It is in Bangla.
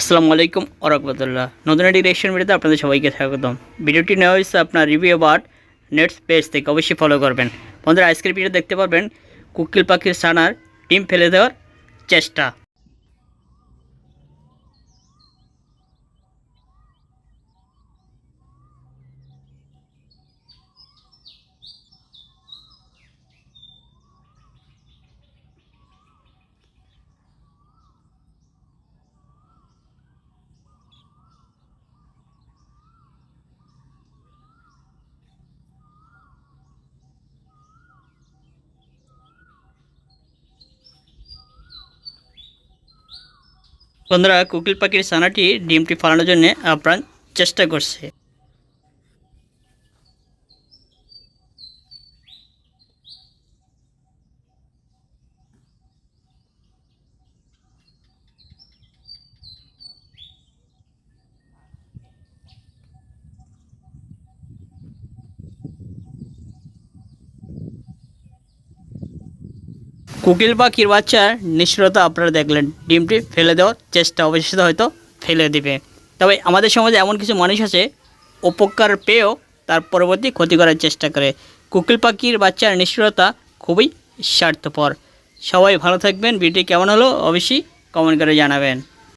আসসালামু আলাইকুম ওরকমতুল্লাহ নতুন একটি রিয়েশন ভিডিওতে আপনাদের সবাইকে স্বাগতম। ভিডিওটি নেওয়া হয়েছে আপনার রিভিউ বার্ড নেটস পেজ থেকে, অবশ্যই ফলো করবেন। বন্ধুরা আইসক্রিম ভিডিও দেখতে পারবেন, কুকিল পাখির সানার ডিম ফেলে দেওয়ার চেষ্টা। বন্ধুরা কুকিল পাখির সানাটি ডিমটি ফালানোর জন্য আপ্রাণ চেষ্টা করছে। কুকিল পাখির বাচ্চার নিষ্ঠুরতা আপনারা দেখলেন। ডিমটি ফেলে দেওয়ার চেষ্টা অবশ্যই হয়তো ফেলে দিবে। তবে আমাদের সমাজে এমন কিছু মানুষ আছে, উপকার পেয়েও তার পরবর্তী ক্ষতি করার চেষ্টা করে। কোকিল পাখির বাচ্চার নিষ্ঠুরতা খুবই স্বার্থপর। সবাই ভালো থাকবেন। ভিডিও কেমন হলো অবশ্যই কমেন্ট করে জানাবেন।